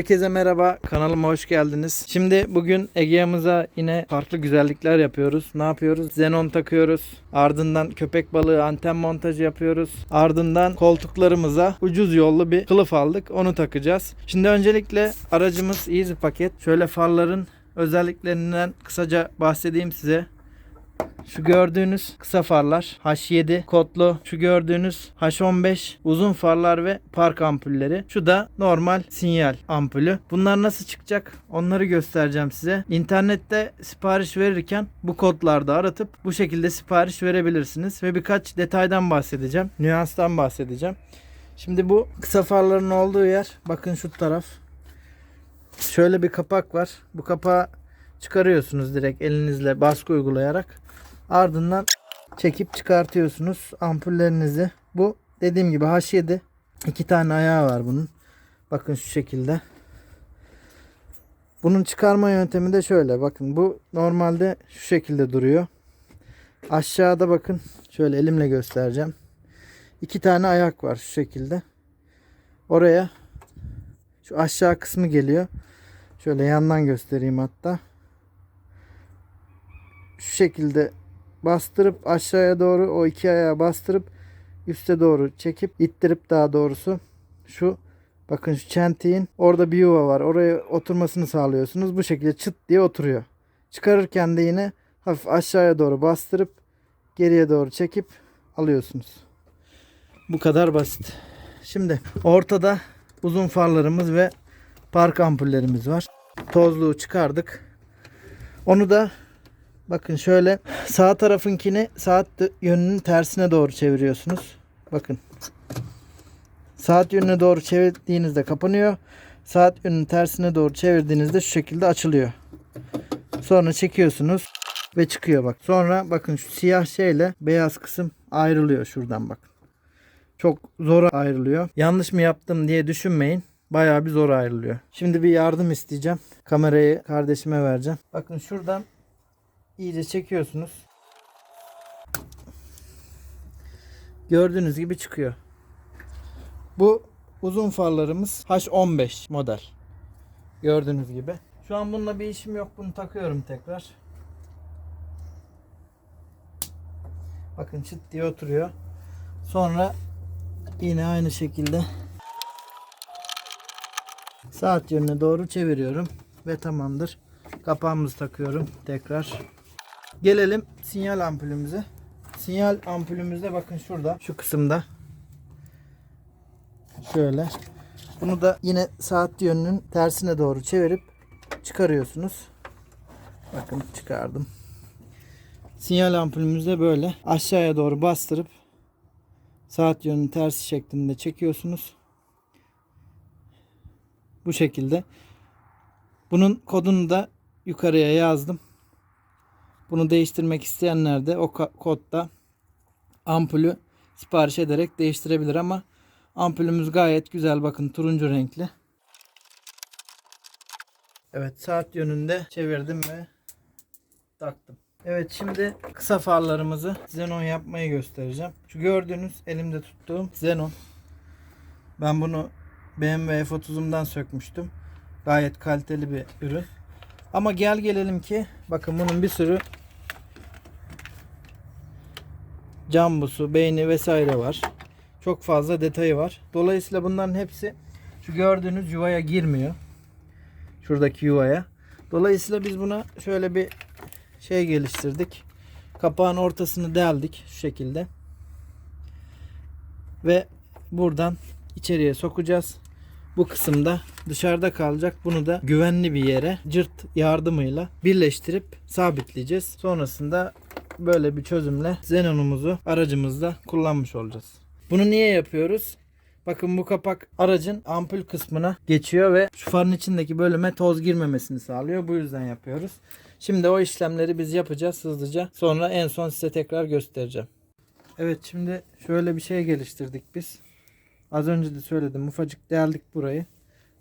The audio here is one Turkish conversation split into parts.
Herkese merhaba, kanalıma hoş geldiniz. Şimdi bugün Egea'mıza yine farklı güzellikler yapıyoruz. Ne yapıyoruz? Xenon takıyoruz. Ardından köpek balığı anten montajı yapıyoruz. Ardından koltuklarımıza ucuz yollu bir kılıf aldık. Onu takacağız. Şimdi öncelikle aracımız Easy paket. Şöyle farların özelliklerinden kısaca bahsedeyim size. Şu gördüğünüz kısa farlar H7 kodlu. Şu gördüğünüz H15 uzun farlar ve park ampulleri. Şu da normal sinyal ampulü. Bunlar nasıl çıkacak? Onları göstereceğim size. İnternette sipariş verirken bu kodlarda aratıp bu şekilde sipariş verebilirsiniz. Ve birkaç detaydan bahsedeceğim. Nüanstan bahsedeceğim. Şimdi bu kısa farların olduğu yer bakın şu taraf. Şöyle bir kapak var. Bu kapağı çıkarıyorsunuz direkt elinizle baskı uygulayarak. Ardından çekip çıkartıyorsunuz ampullerinizi. Bu dediğim gibi H7. iki tane ayağı var bunun. Bakın şu şekilde. Bunun çıkarma yöntemi de şöyle. Bakın bu normalde şu şekilde duruyor. Aşağıda bakın. Şöyle elimle göstereceğim. İki tane ayak var şu şekilde. Oraya şu aşağı kısmı geliyor. Şöyle yandan göstereyim hatta. Şu şekilde bastırıp aşağıya doğru o iki ayağı bastırıp üste doğru çekip ittirip daha doğrusu şu bakın şu çentiğin orada bir yuva var. Oraya oturmasını sağlıyorsunuz. Bu şekilde çıt diye oturuyor. Çıkarırken de yine hafif aşağıya doğru bastırıp geriye doğru çekip alıyorsunuz. Bu kadar basit. Şimdi ortada uzun farlarımız ve park ampullerimiz var. Tozluğu çıkardık. Onu da bakın şöyle sağ tarafınkini saat yönünün tersine doğru çeviriyorsunuz. Bakın. Saat yönüne doğru çevirdiğinizde kapanıyor. Saat yönünün tersine doğru çevirdiğinizde şu şekilde açılıyor. Sonra çekiyorsunuz ve çıkıyor bak. Sonra bakın şu siyah şeyle beyaz kısım ayrılıyor şuradan bakın. Çok zor ayrılıyor. Yanlış mı yaptım diye düşünmeyin. Bayağı bir zor ayrılıyor. Şimdi bir yardım isteyeceğim. Kamerayı kardeşime vereceğim. Bakın şuradan iyice çekiyorsunuz. Gördüğünüz gibi çıkıyor. Bu uzun farlarımız H15 model. Gördüğünüz gibi. Şu an bununla bir işim yok. Bunu takıyorum tekrar. Bakın çıt diye oturuyor. Sonra yine aynı şekilde saat yönüne doğru çeviriyorum ve tamamdır. Kapağımızı takıyorum tekrar. Gelelim sinyal ampulümüze. Sinyal ampulümüzde bakın şurada şu kısımda şöyle. Bunu da yine saat yönünün tersine doğru çevirip çıkarıyorsunuz. Bakın çıkardım. Sinyal ampulümüzde böyle aşağıya doğru bastırıp saat yönünün tersi şeklinde çekiyorsunuz. Bu şekilde. Bunun kodunu da yukarıya yazdım. Bunu değiştirmek isteyenler de o kodda ampulü sipariş ederek değiştirebilir ama ampulümüz gayet güzel bakın turuncu renkli. Evet saat yönünde çevirdim ve taktım. Evet şimdi kısa farlarımızı xenon yapmayı göstereceğim. Şu gördüğünüz elimde tuttuğum xenon. Ben bunu BMW F30'umdan sökmüştüm. Gayet kaliteli bir ürün. Ama gel gelelim ki bakın bunun bir sürü cambusu, beyni vesaire var. Çok fazla detayı var. Dolayısıyla bunların hepsi şu gördüğünüz yuvaya girmiyor. Şuradaki yuvaya. Dolayısıyla biz buna şöyle bir şey geliştirdik. Kapağın ortasını deldik şu şekilde. Ve buradan içeriye sokacağız. Bu kısımda dışarıda kalacak. Bunu da güvenli bir yere cırt yardımıyla birleştirip sabitleyeceğiz. Sonrasında böyle bir çözümle xenonumuzu aracımızda kullanmış olacağız. Bunu niye yapıyoruz? Bakın bu kapak aracın ampul kısmına geçiyor ve şu farın içindeki bölüme toz girmemesini sağlıyor. Bu yüzden yapıyoruz. Şimdi o işlemleri biz yapacağız hızlıca. Sonra en son size tekrar göstereceğim. Evet şimdi şöyle bir şey geliştirdik biz. Az önce de söyledim. Ufacık deldik burayı.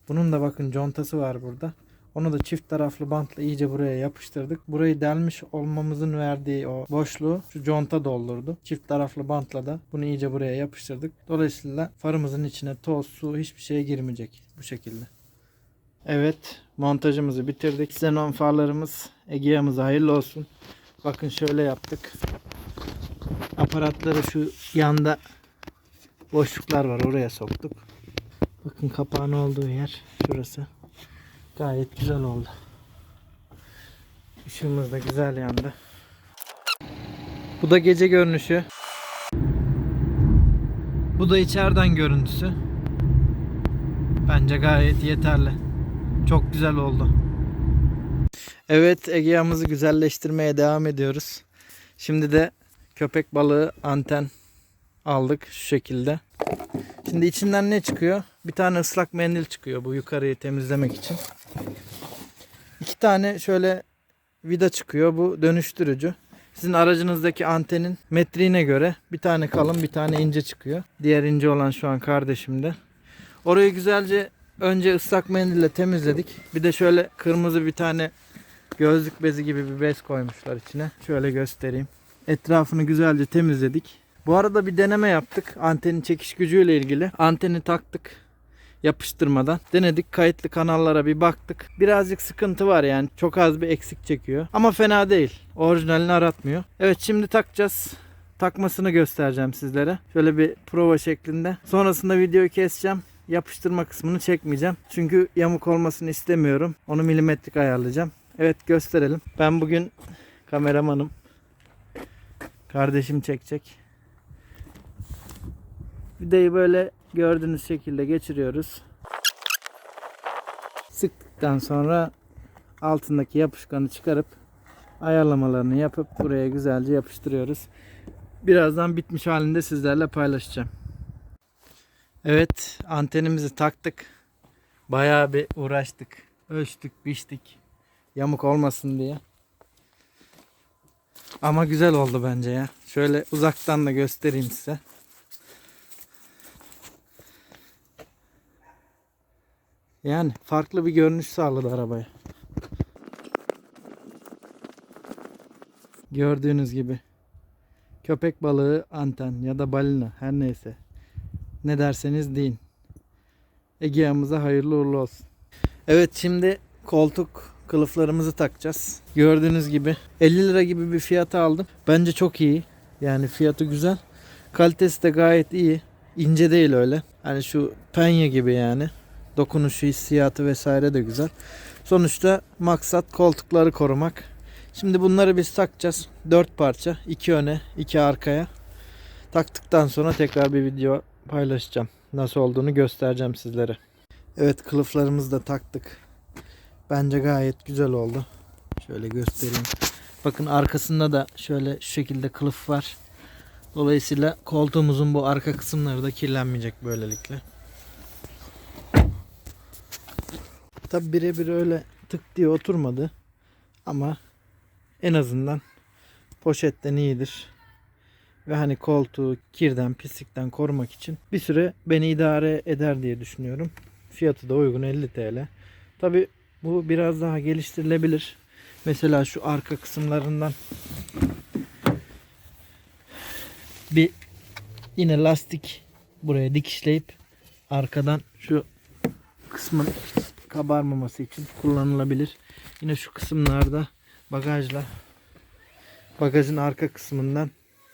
Bunun da bakın contası var burada. Onu da çift taraflı bantla iyice buraya yapıştırdık. Burayı delmiş olmamızın verdiği o boşluğu şu conta doldurdu. Çift taraflı bantla da bunu iyice buraya yapıştırdık. Dolayısıyla farımızın içine toz, su hiçbir şey girmeyecek bu şekilde. Evet montajımızı bitirdik. Xenon farlarımız Egea'mıza hayırlı olsun. Bakın şöyle yaptık. Aparatları şu yanda boşluklar var oraya soktuk. Bakın kapağın olduğu yer şurası. Gayet güzel oldu. Işığımız da güzel yandı. Bu da gece görünüşü. Bu da içeriden görüntüsü. Bence gayet yeterli. Çok güzel oldu. Evet Egea'mızı güzelleştirmeye devam ediyoruz. Şimdi de köpek balığı anten aldık şu şekilde. Şimdi içinden ne çıkıyor? Bir tane ıslak mendil çıkıyor bu yukarıyı temizlemek için. İki tane şöyle vida çıkıyor. Bu dönüştürücü. Sizin aracınızdaki antenin metriğine göre bir tane kalın bir tane ince çıkıyor. Diğer ince olan şu an kardeşimde. Orayı güzelce önce ıslak mendille temizledik. Bir de şöyle kırmızı bir tane gözlük bezi gibi bir bez koymuşlar içine. Şöyle göstereyim. Etrafını güzelce temizledik. Bu arada bir deneme yaptık. Antenin çekiş gücüyle ilgili. Anteni taktık yapıştırmadan. Denedik kayıtlı kanallara bir baktık. Birazcık sıkıntı var yani. Çok az bir eksik çekiyor. Ama fena değil. Orijinalini aratmıyor. Evet şimdi takacağız. Takmasını göstereceğim sizlere. Şöyle bir prova şeklinde. Sonrasında videoyu keseceğim. Yapıştırma kısmını çekmeyeceğim. Çünkü yamuk olmasını istemiyorum. Onu milimetrik ayarlayacağım. Evet gösterelim. Ben bugün kameramanım. Kardeşim çekecek. Videoyu böyle gördüğünüz şekilde geçiriyoruz. Sıktıktan sonra altındaki yapışkanı çıkarıp ayarlamalarını yapıp buraya güzelce yapıştırıyoruz. Birazdan bitmiş halinde sizlerle paylaşacağım. Evet antenimizi taktık. Bayağı bir uğraştık. Ölçtük, biçtik. Yamuk olmasın diye. Ama güzel oldu bence ya. Şöyle uzaktan da göstereyim size. Yani farklı bir görünüş sağladı arabaya. Gördüğünüz gibi köpek balığı anten ya da balina her neyse ne derseniz deyin. Egea'mıza hayırlı uğurlu olsun. Evet şimdi koltuk kılıflarımızı takacağız. Gördüğünüz gibi 50 lira gibi bir fiyata aldım. Bence çok iyi. Yani fiyatı güzel. Kalitesi de gayet iyi. İnce değil öyle. Hani şu penye gibi yani. Dokunuşu, hissiyatı vesaire de güzel. Sonuçta maksat koltukları korumak. Şimdi bunları biz takacağız. 4 parça. 2 öne, 2 arkaya. Taktıktan sonra tekrar bir video paylaşacağım. Nasıl olduğunu göstereceğim sizlere. Evet kılıflarımızı da taktık. Bence gayet güzel oldu. Şöyle göstereyim. Bakın arkasında da şöyle şu şekilde kılıf var. Dolayısıyla koltuğumuzun bu arka kısımları da kirlenmeyecek böylelikle. Tabi birebir öyle tık diye oturmadı. Ama en azından poşetten iyidir. Ve hani koltuğu kirden, pislikten korumak için bir süre beni idare eder diye düşünüyorum. Fiyatı da uygun 50 TL. Tabi bu biraz daha geliştirilebilir. Mesela şu arka kısımlarından bir yine lastik buraya dikişleyip arkadan şu kısmın kabarmaması için kullanılabilir. Yine şu kısımlarda bagajla bagajın arka kısmından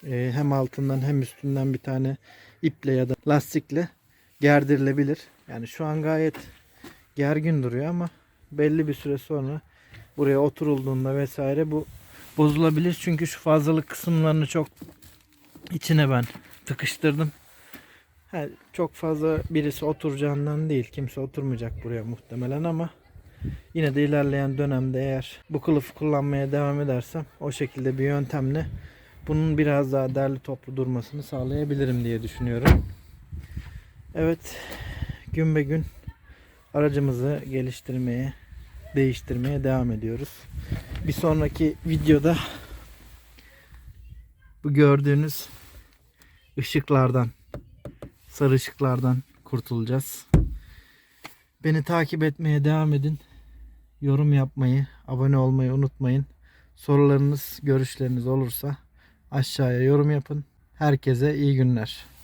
e, hem altından hem üstünden bir tane iple ya da lastikle gerdirilebilir. Yani şu an gayet gergin duruyor ama belli bir süre sonra buraya oturulduğunda vesaire bu bozulabilir. Çünkü şu fazlalık kısımlarını çok içine ben tıkıştırdım. Ha, çok fazla birisi oturacağından değil. Kimse oturmayacak buraya muhtemelen ama yine de ilerleyen dönemde eğer bu kılıfı kullanmaya devam edersem o şekilde bir yöntemle bunun biraz daha derli toplu durmasını sağlayabilirim diye düşünüyorum. Evet gün be gün aracımızı geliştirmeye değiştirmeye devam ediyoruz. Bir sonraki videoda bu gördüğünüz ışıklardan sarı ışıklardan kurtulacağız. Beni takip etmeye devam edin. Yorum yapmayı, abone olmayı unutmayın. Sorularınız, görüşleriniz olursa aşağıya yorum yapın. Herkese iyi günler.